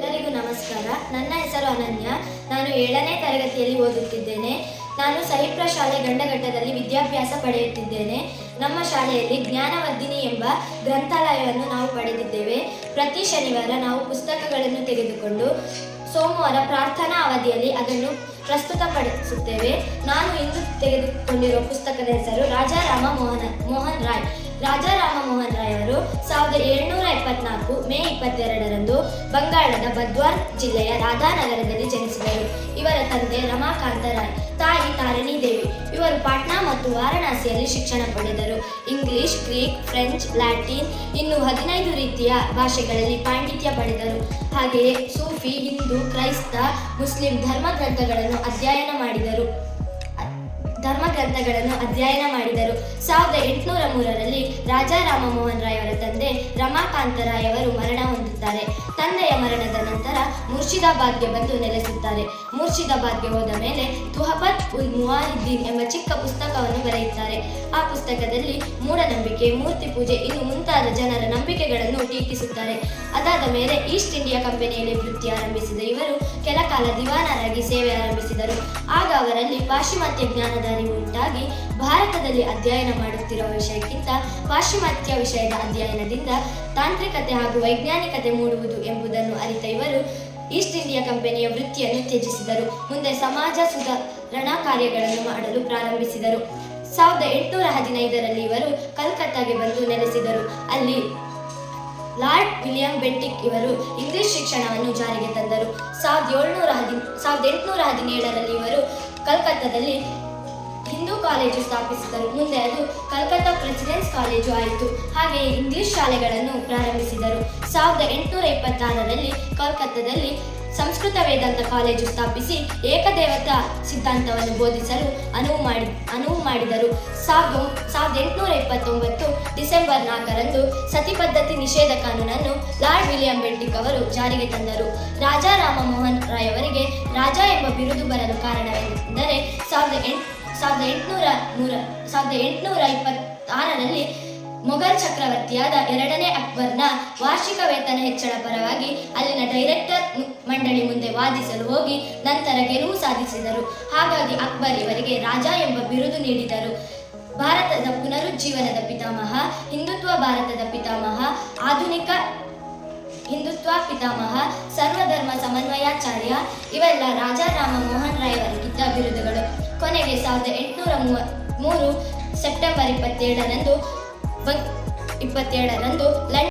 ಎಲ್ಲರಿಗೂ ನಮಸ್ಕಾರ. ನನ್ನ ಹೆಸರು ಅನನ್ಯ. ನಾನು ಏಳನೇ ತರಗತಿಯಲ್ಲಿ ಓದುತ್ತಿದ್ದೇನೆ. ನಾನು ಸಹಿಪ್ರ ಶಾಲೆ ಗಂಡಘಟ್ಟದಲ್ಲಿ ವಿದ್ಯಾಭ್ಯಾಸ ಪಡೆಯುತ್ತಿದ್ದೇನೆ. ನಮ್ಮ ಶಾಲೆಯಲ್ಲಿ ಜ್ಞಾನವರ್ಧಿನಿ ಎಂಬ ಗ್ರಂಥಾಲಯವನ್ನು ನಾವು ಪಡೆದಿದ್ದೇವೆ. ಪ್ರತಿ ಶನಿವಾರ ನಾವು ಪುಸ್ತಕಗಳನ್ನು ತೆಗೆದುಕೊಂಡು ಸೋಮವಾರ ಪ್ರಾರ್ಥನಾ ಅವಧಿಯಲ್ಲಿ ಅದನ್ನು ಪ್ರಸ್ತುತಪಡಿಸುತ್ತೇವೆ. ನಾನು ಇಂದು ತೆಗೆದುಕೊಂಡಿರುವ ಪುಸ್ತಕದ ಹೆಸರು ರಾಜಾರಾಮ ಮೋಹನ, ಮೋಹನ್ ರಾಯ್. ರಾಜಾರಾಮ ಮೋಹನ್ ಸಾವಿರದ ಏಳ್ನೂರ ಎಪ್ಪತ್ನಾಲ್ಕು ಮೇ ಇಪ್ಪತ್ತೆರಡರಂದು ಬಂಗಾಳದ ಬದ್ವಾನ್ ಜಿಲ್ಲೆಯ ರಾಧಾನಗರದಲ್ಲಿ ಜನಿಸಿದರು. ಇವರ ತಂದೆ ರಮಾಕಾಂತ ರಾಯ್, ತಾಯಿ ತಾರಿಣಿ ದೇವಿ. ಇವರು ಪಾಟ್ನಾ ಮತ್ತು ವಾರಣಾಸಿಯಲ್ಲಿ ಶಿಕ್ಷಣ ಪಡೆದರು. ಇಂಗ್ಲಿಷ್, ಗ್ರೀಕ್, ಫ್ರೆಂಚ್, ಲ್ಯಾಟಿನ್ ಇನ್ನು ಹದಿನೈದು ರೀತಿಯ ಭಾಷೆಗಳಲ್ಲಿ ಪಾಂಡಿತ್ಯ ಪಡೆದರು. ಹಾಗೆಯೇ ಸೂಫಿ, ಹಿಂದೂ, ಕ್ರೈಸ್ತ, ಮುಸ್ಲಿಂ ಧರ್ಮ ಗ್ರಂಥಗಳನ್ನು ಅಧ್ಯಯನ ಮಾಡಿದರು. ಧರ್ಮ ಗ್ರಂಥಗಳನ್ನು ಅಧ್ಯಯನ ಮಾಡಿದರು. ಸಾವಿರದ ಎಂಟುನೂರ ಮೂರರಲ್ಲಿ ರಾಜಾ ರಾಮಮೋಹನ್ ರಾಯ್ ಅವರ ತಂದೆ ರಮಾಕಾಂತ ರಾಯ್ ಅವರು ಮರಣ ಹೊಂದುತ್ತಾರೆ. ತಂದೆಯ ಮರಣದ ನಂತರ ಮುರ್ಷಿದಾಬಾದ್ಗೆ ಬಂದು ನೆಲೆಸುತ್ತಾರೆ. ಮುರ್ಷಿದಾಬಾದ್ಗೆ ಹೋದ ಮೇಲೆ ತುಹಬತ್ ಮುವಾಹಿದ್ದೀನ್ ಎಂಬ ಚಿಕ್ಕ ಪುಸ್ತಕವನ್ನು ಬರೆಯುತ್ತಾರೆ. ಆ ಪುಸ್ತಕದಲ್ಲಿ ಮೂಢನಂಬಿಕೆ, ಮೂರ್ತಿ ಪೂಜೆ, ಇನ್ನು ಮುಂತಾದ ಜನರ ನಂಬಿಕೆಗಳನ್ನು ಟೀಕಿಸುತ್ತಾರೆ. ಅದಾದ ಮೇಲೆ ಈಸ್ಟ್ ಇಂಡಿಯಾ ಕಂಪನಿಯಲ್ಲಿ ವೃತ್ತಿ ಆರಂಭಿಸಿದ ಇವರು ಕೆಲ ಕಾಲ ದಿವಾನರಾಗಿ ಸೇವೆ ಆರಂಭಿಸಿದರು. ಆಗ ಅವರಲ್ಲಿ ಪಾಶ್ಚಿಮಾತ್ಯ ಜ್ಞಾನದ ಅರಿವು ಉಂಟಾಗಿ ಭಾರತದಲ್ಲಿ ಅಧ್ಯಯನ ಮಾಡುತ್ತಿರುವ ವಿಷಯಕ್ಕಿಂತ ಪಾಶ್ಚಿಮಾತ್ಯ ವಿಷಯದ ಅಧ್ಯಯನದಿಂದ ತಾಂತ್ರಿಕತೆ ಹಾಗೂ ವೈಜ್ಞಾನಿಕತೆ ಮೂಡುವುದು ಎಂಬುದನ್ನು ಅರಿತ ಇವರು ಈಸ್ಟ್ ಇಂಡಿಯಾ ಕಂಪನಿಯ ವೃತ್ತಿಯನ್ನು ತ್ಯಜಿಸಿದರು. ಮುಂದೆ ಸಮಾಜ ಸುಧಾರಣಾ ಕಾರ್ಯಗಳನ್ನು ಮಾಡಲು ಪ್ರಾರಂಭಿಸಿದರು. ಸಾವಿರದ ಎಂಟುನೂರ ಹದಿನೈದರಲ್ಲಿ ಇವರು ಕಲ್ಕತ್ತಾಗೆ ಬಂದು ನೆಲೆಸಿದರು. ಅಲ್ಲಿ ಲಾರ್ಡ್ ವಿಲಿಯಂ ಬೆಂಟಿಕ್ ಇವರು ಇಂಗ್ಲಿಷ್ ಶಿಕ್ಷಣವನ್ನು ಜಾರಿಗೆ ತಂದರು. ಸಾವಿರದ ಏಳ್ನೂರ ಹದಿ, ಸಾವಿರದ ಎಂಟುನೂರ ಹದಿನೇಳರಲ್ಲಿ ಇವರು ಕಲ್ಕತ್ತಾದಲ್ಲಿ ಹಿಂದೂ ಕಾಲೇಜು ಸ್ಥಾಪಿಸಿದರು ಮುಂದೆ ಅದು ಕಲ್ಕತ್ತಾ ಪ್ರೆಸಿಡೆನ್ಸ್ ಕಾಲೇಜು ಆಯಿತು. ಹಾಗೆ ಇಂಗ್ಲಿಷ್ ಶಾಲೆಗಳನ್ನು ಪ್ರಾರಂಭಿಸಿದರು. ಸಾವಿರದ ಎಂಟುನೂರ ಇಪ್ಪತ್ತಾರರಲ್ಲಿ ಕೋಲ್ಕತ್ತಾದಲ್ಲಿ ಸಂಸ್ಕೃತ ವೇದಾಂತ ಕಾಲೇಜು ಸ್ಥಾಪಿಸಿ ಏಕದೇವತಾ ಸಿದ್ಧಾಂತವನ್ನು ಬೋಧಿಸಲು ಅನುವು ಮಾಡಿ, ಅನುವು ಮಾಡಿದರು. ಸಾವಿರದ ಸಾವಿರದ ಎಂಟುನೂರ ಇಪ್ಪತ್ತೊಂಬತ್ತು ಡಿಸೆಂಬರ್ ನಾಲ್ಕರಂದು ಸತಿ ಪದ್ಧತಿ ನಿಷೇಧ ಕಾನೂನನ್ನು ಲಾರ್ಡ್ ವಿಲಿಯಂ ಬೆಂಟಿಕ್ ಅವರು ಜಾರಿಗೆ ತಂದರು. ರಾಜಾ ರಾಮಮೋಹನ್ ರಾಯ್ ಅವರಿಗೆ ರಾಜ ಎಂಬ ಬಿರುದು ಬರಲು ಕಾರಣವೆಂದರೆ ಸಾವಿರದ ಎಂಟು ಸಾವಿರದ ಎಂಟುನೂರ ಮೂರ ಸಾವಿರದ ಎಂಟುನೂರ ಇಪ್ಪತ್ತಾರರಲ್ಲಿ ಮೊಘಲ್ ಚಕ್ರವರ್ತಿಯಾದ ಎರಡನೇ ಅಕ್ಬರ್ನ ವಾರ್ಷಿಕ ವೇತನ ಹೆಚ್ಚಳ ಪರವಾಗಿ ಅಲ್ಲಿನ ಡೈರೆಕ್ಟರ್ ಮಂಡಳಿ ಮುಂದೆ ವಾದಿಸಲು ಹೋಗಿ ನಂತರ ಗೆಲುವು ಸಾಧಿಸಿದರು. ಹಾಗಾಗಿ ಅಕ್ಬರ್ ಇವರಿಗೆ ರಾಜ ಎಂಬ ಬಿರುದು ನೀಡಿದರು. ಭಾರತದ ಪುನರುಜ್ಜೀವನದ ಪಿತಾಮಹ, ಹಿಂದುತ್ವ ಭಾರತದ ಪಿತಾಮಹ, ಆಧುನಿಕ ಹಿಂದುತ್ವ ಪಿತಾಮಹ, ಸರ್ವಧರ್ಮ ಸಮನ್ವಯಾಚಾರ್ಯ, ಇವೆಲ್ಲ ರಾಜಾ ರಾಮ ಮೋಹನ್ ರಾಯ್ ಅವರಿಗಿದ್ದ ಬಿರುದುಗಳು. ಕೊನೆಗೆ ಸಾವಿರದ ಎಂಟುನೂರ ಮೂವ ಮೂರು ಸೆಪ್ಟೆಂಬರ್ ಇಪ್ಪತ್ತೇಳರಂದು ಇಪ್ಪತ್ತೇಳರಂದು ಲಂಡನ್